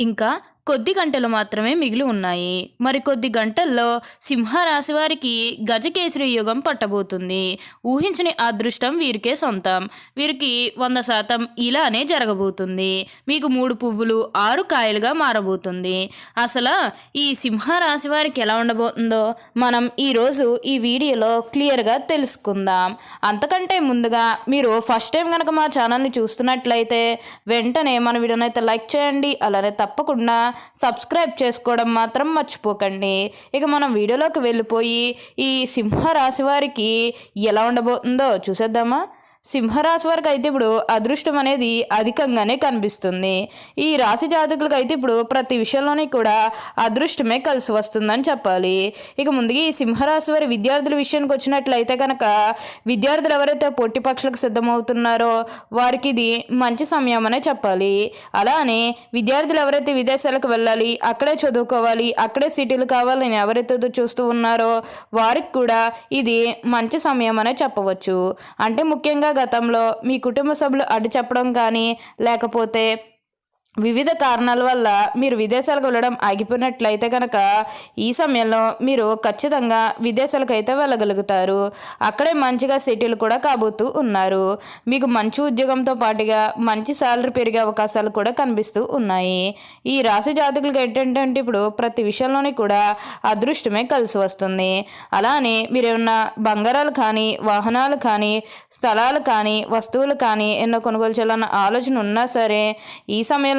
ఇంకా కొద్ది గంటలు మాత్రమే మిగిలి ఉన్నాయి. మరి కొద్ది గంటల్లో సింహరాశి వారికి గజకేసరి యుగం పట్టబోతుంది. ఊహించని అదృష్టం వీరికే సొంతం. వీరికి వంద శాతం ఇలానే జరగబోతుంది. మీకు మూడు పువ్వులు ఆరు కాయలుగా మారబోతుంది. అసలు ఈ సింహరాశి వారికి ఎలా ఉండబోతుందో మనం ఈరోజు ఈ వీడియోలో క్లియర్గా తెలుసుకుందాం. అంతకంటే ముందుగా మీరు ఫస్ట్ టైం కనుక మా ఛానల్ని చూస్తున్నట్లయితే వెంటనే మన వీడియోనైతే లైక్ చేయండి. అలానే తప్పకుండా సబ్స్క్రైబ్ చేసుకోవడం మాత్రం మర్చిపోకండి. ఇక మనం వీడియోలోకి వెళ్ళిపోయి ఈ సింహరాశి వారికి ఎలా ఉండబోతుందో చూసేద్దామా? సింహరాశి వారికి అయితే ఇప్పుడు అదృష్టం అనేది అధికంగానే కనిపిస్తుంది. ఈ రాశి జాతకులకు అయితే ఇప్పుడు ప్రతి విషయంలోనే కూడా అదృష్టమే కలిసి వస్తుందని చెప్పాలి. ఇక ముందుగా ఈ సింహరాశి వారి విద్యార్థుల విషయానికి వచ్చినట్లయితే కనుక విద్యార్థులు ఎవరైతే పొట్టి పక్షులకు సిద్ధమవుతున్నారో వారికి ఇది మంచి సమయం అనే చెప్పాలి. అలానే విద్యార్థులు ఎవరైతే విదేశాలకు వెళ్ళాలి అక్కడే చదువుకోవాలి అక్కడే సిటీలు కావాలని ఎవరైతే చూస్తూ ఉన్నారో వారికి కూడా ఇది మంచి సమయం అనే చెప్పవచ్చు. అంటే ముఖ్యంగా గతంలో మీ కుటుంబ సభ్యులు అడ్డు చెప్పడం కానీ లేకపోతే వివిధ కారణాల వల్ల మీరు విదేశాలకు వెళ్ళడం ఆగిపోయినట్లయితే కనుక ఈ సమయంలో మీరు ఖచ్చితంగా విదేశాలకు అయితే వెళ్ళగలుగుతారు. అక్కడే మంచిగా సెటిల్ కూడా కాబోతూ ఉన్నారు. మీకు మంచి ఉద్యోగంతో పాటుగా మంచి శాలరీ పెరిగే అవకాశాలు కూడా కనిపిస్తూ ఉన్నాయి. ఈ రాశి జాతకులకు ఏంటంటే ఇప్పుడు ప్రతి విషయంలోనే కూడా అదృష్టమే కలిసి వస్తుంది. అలానే మీరు ఏమన్నా బంగారాలు కానీ వాహనాలు కానీ స్థలాలు కానీ వస్తువులు కానీ ఎన్నో కొనుగోలు చేయాలన్న ఆలోచన ఉన్నా సరే ఈ సమయంలో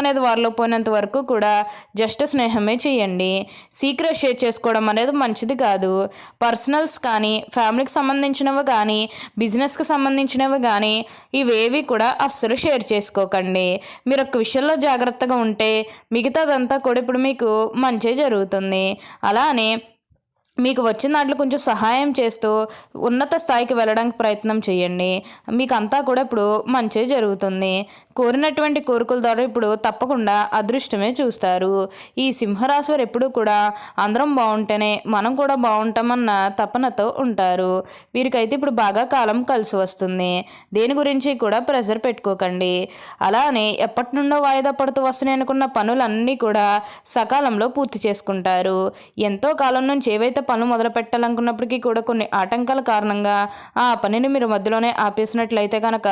అనేది వారిలో పోయినంత వరకు కూడా జస్ట్ స్నేహమే చేయండి. సీక్రెట్ షేర్ చేసుకోవడం అనేది మంచిది కాదు. పర్సనల్స్ కానీ ఫ్యామిలీకి సంబంధించినవి కానీ బిజినెస్కి సంబంధించినవి కానీ ఇవేవి కూడా అస్సలు షేర్ చేసుకోకండి. మీరు ఒక విషయంలో జాగ్రత్తగా ఉంటే మిగతాదంతా కూడా ఇప్పుడు మీకు మంచి జరుగుతుంది. అలానే మీకు వచ్చిన దాంట్లో కొంచెం సహాయం చేస్తూ ఉన్నత స్థాయికి వెళ్ళడానికి ప్రయత్నం చేయండి. మీకు అంతా కూడా ఇప్పుడు మంచి జరుగుతుంది. కోరినటువంటి కోరికల ద్వారా ఇప్పుడు తప్పకుండా అదృష్టమే చూస్తారు. ఈ సింహరాశి వారు ఎప్పుడూ కూడా అందరం బాగుంటేనే మనం కూడా బాగుంటామన్న తపనతో ఉంటారు. వీరికైతే ఇప్పుడు బాగా కాలం కలిసి వస్తుంది. దేని గురించి కూడా ప్రెషర్ పెట్టుకోకండి. అలానే ఎప్పటి నుండో వాయిదా పడుతూ వస్తున్నాయి అనుకున్న పనులన్నీ కూడా సకాలంలో పూర్తి చేసుకుంటారు. ఎంతో కాలం నుంచి ఏవైతే పనులు మొదలు పెట్టాలనుకున్నప్పటికీ కూడా కొన్ని ఆటంకాల కారణంగా ఆ పనిని మీరు మధ్యలోనే ఆపేసినట్లయితే కనుక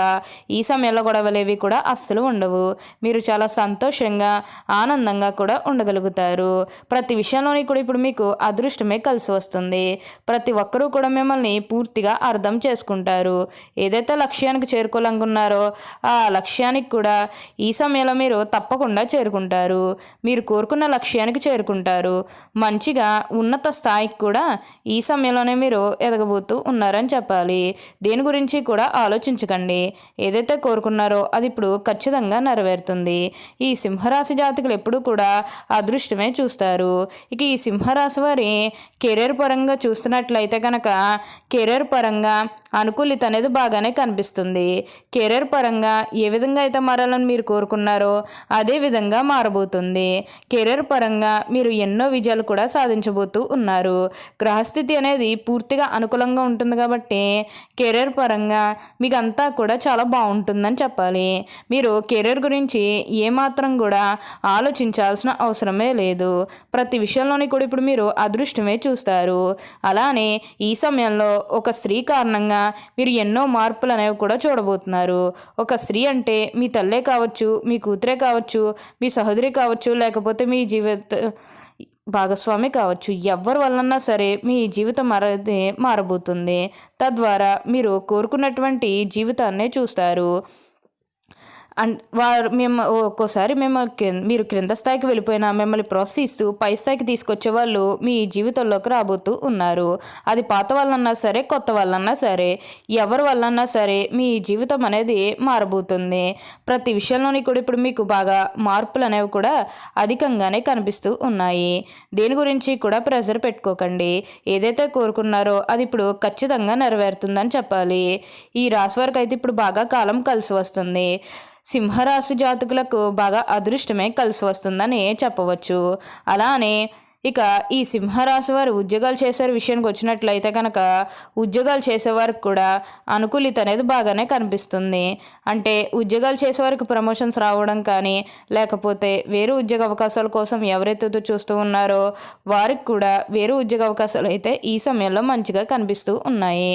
ఈ సమయంలో గొడవలేవి కూడా అస్సలు ఉండవు. మీరు చాలా సంతోషంగా ఆనందంగా కూడా ఉండగలుగుతారు. ప్రతి విషయంలోని కూడా ఇప్పుడు మీకు అదృష్టమే కలిసి వస్తుంది. ప్రతి ఒక్కరూ కూడా మిమ్మల్ని పూర్తిగా అర్థం చేసుకుంటారు. ఏదైతే లక్ష్యానికి చేరుకోవాలనుకున్నారో ఆ లక్ష్యానికి కూడా ఈ సమయంలో మీరు తప్పకుండా చేరుకుంటారు. మీరు కోరుకున్న లక్ష్యానికి చేరుకుంటారు. మంచిగా ఉన్నత స్థాయికి కూడా ఈ సమయంలోనే మీరు ఎదగబోతూ ఉన్నారని చెప్పాలి. దీని గురించి కూడా ఆలోచించకండి. ఏదైతే కోరుకున్నారో అది ఇప్పుడు ఖచ్చితంగా నెరవేరుతుంది. ఈ సింహరాశి జాతకులు ఎప్పుడూ కూడా అదృష్టమే చూస్తారు. ఇక ఈ సింహరాశి వారి కెరీర్ పరంగా చూస్తున్నట్లయితే కనుక కెరీర్ పరంగా అనుకూలిత అనేది బాగానే కనిపిస్తుంది. కెరీర్ పరంగా ఏ విధంగా అయితే మారాలని మీరు కోరుకున్నారో అదే విధంగా మారబోతుంది. కెరీర్ పరంగా మీరు ఎన్నో విజయాలు కూడా సాధించబోతూ ఉన్నారు. గ్రహస్థితి అనేది పూర్తిగా అనుకూలంగా ఉంటుంది కాబట్టి కెరీర్ పరంగా మీకు అంతా కూడా చాలా బాగుంటుందని చెప్పాలి. మీరు కెరీర్ గురించి ఏమాత్రం కూడా ఆలోచించాల్సిన అవసరమే లేదు. ప్రతి విషయంలోని కూడా ఇప్పుడు మీరు అదృష్టమే చూస్తారు. అలానే ఈ సమయంలో ఒక స్త్రీ కారణంగా మీరు ఎన్నో మార్పులు అనేవి కూడా చూడబోతున్నారు. ఒక స్త్రీ అంటే మీ తల్లే కావచ్చు మీ కూతురే కావచ్చు మీ సహోదరి కావచ్చు లేకపోతే మీ జీవిత భాగస్వామి కావచ్చు. ఎవరి వలన సరే మీ జీవితం మారదే మారబోతుంది. తద్వారా మీరు కోరుకున్నటువంటి జీవితాన్నే చూస్తారు. అండ్ వారు మేము ఒక్కోసారి మేము మీరు క్రింద స్థాయికి వెళ్ళిపోయినా మిమ్మల్ని ప్రోత్సహిస్తూ పై స్థాయికి తీసుకొచ్చే వాళ్ళు మీ జీవితంలోకి రాబోతూ ఉన్నారు. అది పాత వాళ్ళన్నా సరే కొత్త వాళ్ళన్నా సరే ఎవరి వల్లన్నా సరే మీ జీవితం అనేది మారబోతుంది. ప్రతి విషయంలోని కూడా ఇప్పుడు మీకు బాగా మార్పులు అనేవి కూడా అధికంగానే కనిపిస్తూ ఉన్నాయి. దేని గురించి కూడా ప్రెజర్ పెట్టుకోకండి. ఏదైతే కోరుకున్నారో అది ఇప్పుడు ఖచ్చితంగా నెరవేరుతుందని చెప్పాలి. ఈ రాశి వారికి అయితే ఇప్పుడు బాగా కాలం కలిసి వస్తుంది. సింహరాశి జాతకులకు బాగా అదృష్టమే కలిసి వస్తుందని చెప్పవచ్చు. అలానే ఇక ఈ సింహరాశి వారు ఉద్యోగాలు చేసే విషయానికి వచ్చినట్లయితే కనుక ఉద్యోగాలు చేసేవారికి కూడా అనుకూలిత అనేది బాగానే కనిపిస్తుంది. అంటే ఉద్యోగాలు చేసేవారికి ప్రమోషన్స్ రావడం కానీ లేకపోతే వేరే ఉద్యోగ అవకాశాల కోసం ఎవరైతే చూస్తూ ఉన్నారో వారికి కూడా వేరే ఉద్యోగ అవకాశాలు అయితే ఈ సమయంలో మంచిగా కనిపిస్తూ ఉన్నాయి.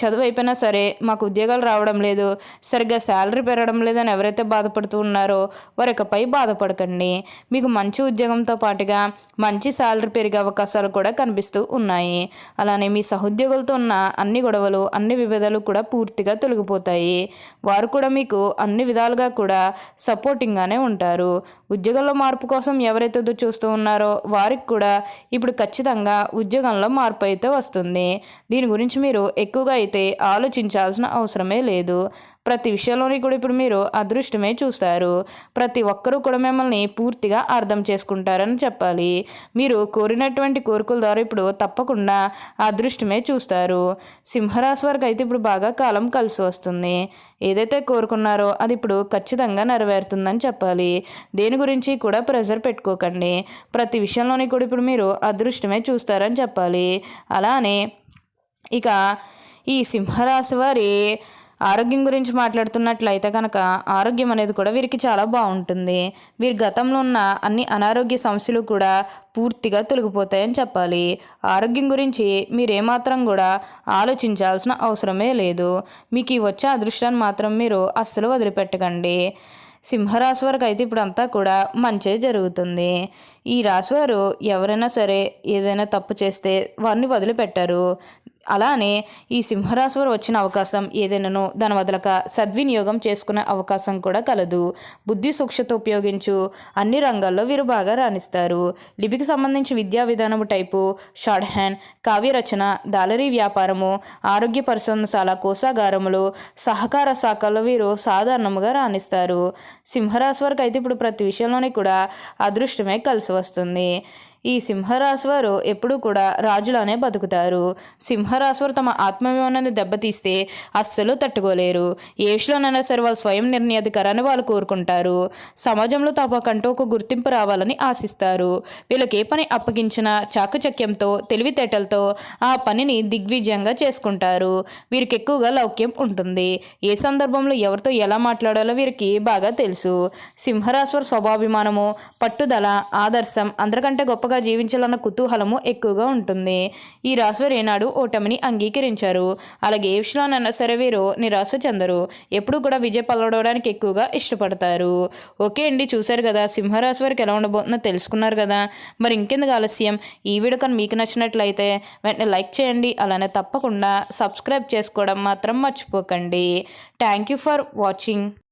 చదువు అయిపోయినా సరే మాకు ఉద్యోగాలు రావడం లేదు సరిగ్గా శాలరీ పెరగడం లేదని ఎవరైతే బాధపడుతూ ఉన్నారో వారి ఇకపై బాధపడకండి. మీకు మంచి ఉద్యోగంతో పాటుగా మంచి శాలరీ పెరిగే అవకాశాలు కూడా కనిపిస్తూ ఉన్నాయి. అలానే మీ సహోద్యోగులతో ఉన్న అన్ని గొడవలు అన్ని విభేదాలు కూడా పూర్తిగా తొలగిపోతాయి. వారు కూడా మీకు అన్ని విధాలుగా కూడా సపోర్టింగ్గానే ఉంటారు. ఉద్యోగంలో మార్పు కోసం ఎవరైతే ఎదురు చూస్తూ ఉన్నారో వారికి కూడా ఇప్పుడు ఖచ్చితంగా ఉద్యోగంలో మార్పు అయితే వస్తుంది. దీని గురించి మీరు ఎక్కువగా అయితే ఆలోచించాల్సిన అవసరమే లేదు. ప్రతి విషయంలోని కూడా ఇప్పుడు మీరు అదృష్టమే చూస్తారు. ప్రతి ఒక్కరూ కూడా మిమ్మల్ని పూర్తిగా అర్థం చేసుకుంటారని చెప్పాలి. మీరు కోరినటువంటి కోరికల ద్వారా ఇప్పుడు తప్పకుండా అదృష్టమే చూస్తారు. సింహరాశి వారికి అయితే ఇప్పుడు బాగా కాలం కలిసి వస్తుంది. ఏదైతే కోరుకున్నారో అది ఇప్పుడు ఖచ్చితంగా నెరవేరుతుందని చెప్పాలి. దేని గురించి కూడా ప్రెజర్ పెట్టుకోకండి. ప్రతి విషయంలోని కూడా ఇప్పుడు మీరు అదృష్టమే చూస్తారని చెప్పాలి. అలానే ఇక ఈ సింహరాశి వారి ఆరోగ్యం గురించి మాట్లాడుతున్నట్లయితే కనుక ఆరోగ్యం అనేది కూడా వీరికి చాలా బాగుంటుంది. వీరి గతంలో ఉన్న అన్ని అనారోగ్య సమస్యలు కూడా పూర్తిగా తొలగిపోతాయని చెప్పాలి. ఆరోగ్యం గురించి మీరేమాత్రం కూడా ఆలోచించాల్సిన అవసరమే లేదు. మీకు ఈ వచ్చే అదృష్టాన్ని మాత్రం మీరు అస్సలు వదిలిపెట్టకండి. సింహరాశి వారికి అయితే ఇప్పుడు అంతా కూడా మంచి జరుగుతుంది. ఈ రాశి వారు ఎవరైనా సరే ఏదైనా తప్పు చేస్తే వారిని వదిలిపెట్టారు. అలానే ఈ సింహరాశి వారు వచ్చిన అవకాశం ఏదైనాను దాని వదలక సద్వినియోగం చేసుకునే అవకాశం కూడా కలదు. బుద్ధి సూక్ష్మత ఉపయోగించు అన్ని రంగాల్లో వీరు బాగా రాణిస్తారు. లిపికి సంబంధించి విద్యా విధానము టైపు షార్ట్ హ్యాండ్ కావ్య రచన దాలరీ వ్యాపారము ఆరోగ్య పరిశోధనశాల కోసాగారములు సహకార శాఖల్లో వీరు సాధారణముగా రాణిస్తారు. సింహరాశి వారికి అయితే ఇప్పుడు ప్రతి విషయంలోనే కూడా అదృష్టమే కలిసి వస్తుంది. ఈ సింహరాశి వారు ఎప్పుడూ కూడా రాజులానే బతుకుతారు. సింహరాశి వారు తమ ఆత్మాభిమానాన్ని దెబ్బతీస్తే అస్సలు తట్టుకోలేరు. ఏ విషయంలోనైనా సరే వాళ్ళు స్వయం నిర్ణయాధికారాన్ని వాళ్ళు కోరుకుంటారు. సమాజంలో తమకంటూ ఒక గుర్తింపు రావాలని ఆశిస్తారు. వీళ్ళకి ఏ పని అప్పగించినా చాకచక్యంతో తెలివితేటలతో ఆ పనిని దిగ్విజయంగా చేసుకుంటారు. వీరికి ఎక్కువగా లౌక్యం ఉంటుంది. ఏ సందర్భంలో ఎవరితో ఎలా మాట్లాడాలో వీరికి బాగా తెలుసు. సింహరాశ్వర వారి స్వభాభిమానము పట్టుదల ఆదర్శం అందరికంటే గొప్పగా జీవించాలన్న కుతూహలము ఎక్కువగా ఉంటుంది. ఈ రాశివారు ఏనాడు ఓటమిని అంగీకరించారు. అలాగే ఏ విషయంలోనైనా సరే వీరు నిరాశ చెందరు. ఎప్పుడు కూడా విజయ పలవడానికి ఎక్కువగా ఇష్టపడతారు. ఓకే అండి చూశారు కదా సింహరాశి వారికి ఎలా ఉండబోతుందో తెలుసుకున్నారు కదా. మరి ఇంకెందుకు ఆలస్యం? ఈ వీడియో కానీ మీకు నచ్చినట్లయితే వెంటనే లైక్ చేయండి. అలానే తప్పకుండా సబ్స్క్రైబ్ చేసుకోవడం మాత్రం మర్చిపోకండి. Thank you for watching.